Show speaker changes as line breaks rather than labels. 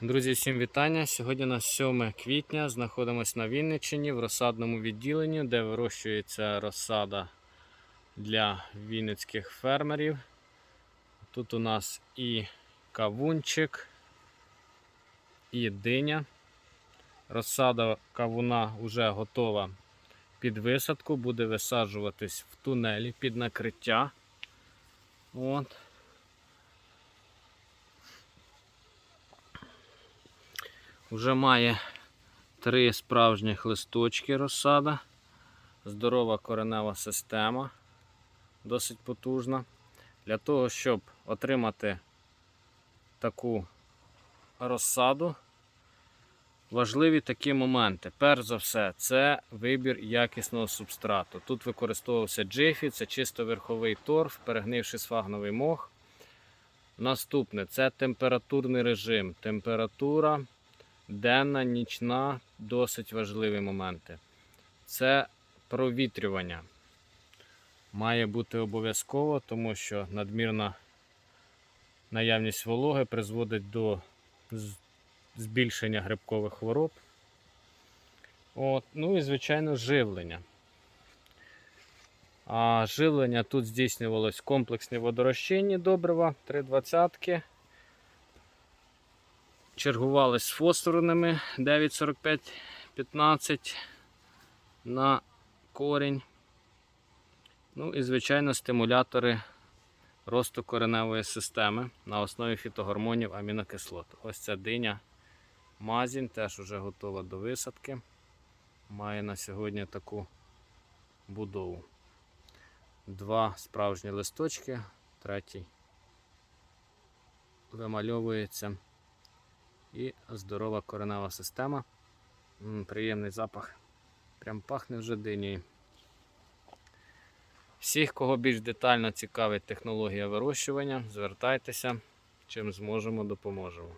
Друзі, всім вітання. Сьогодні у нас 7 квітня. Знаходимося на Вінниччині в розсадному відділенні, де вирощується розсада для вінницьких фермерів. Тут у нас і кавунчик, і диня. Розсада кавуна вже готова під висадку, буде висаджуватись в тунелі під накриття. От. Вже має три справжніх листочки розсада. Здорова коренева система, досить потужна. Для того, щоб отримати таку розсаду, важливі такі моменти. Перш за все, це вибір якісного субстрату. Тут використовувався джифі, це чисто верховий торф, перегнивший сфагновий мох. Наступне це температурний режим. Температура денна, нічна досить важливі моменти. Це провітрювання. Має бути обов'язково, тому що надмірна наявність вологи призводить до збільшення грибкових хвороб. От. Ну і, звичайно, живлення. А живлення тут здійснювалось комплексні водорозчинні добрива 3,20. Чергували з фосфорними 9,45-15 на корінь. Ну і, звичайно, стимулятори росту кореневої системи на основі фітогормонів амінокислот. Ось ця диня мазінь теж вже готова до висадки. Має на сьогодні таку будову. Два справжні листочки, третій вимальовується. І здорова коренева система. М, Приємний запах. Прям пахне вже динією. Всіх, кого більш детально цікавить технологія вирощування, звертайтеся, чим зможемо, допоможемо.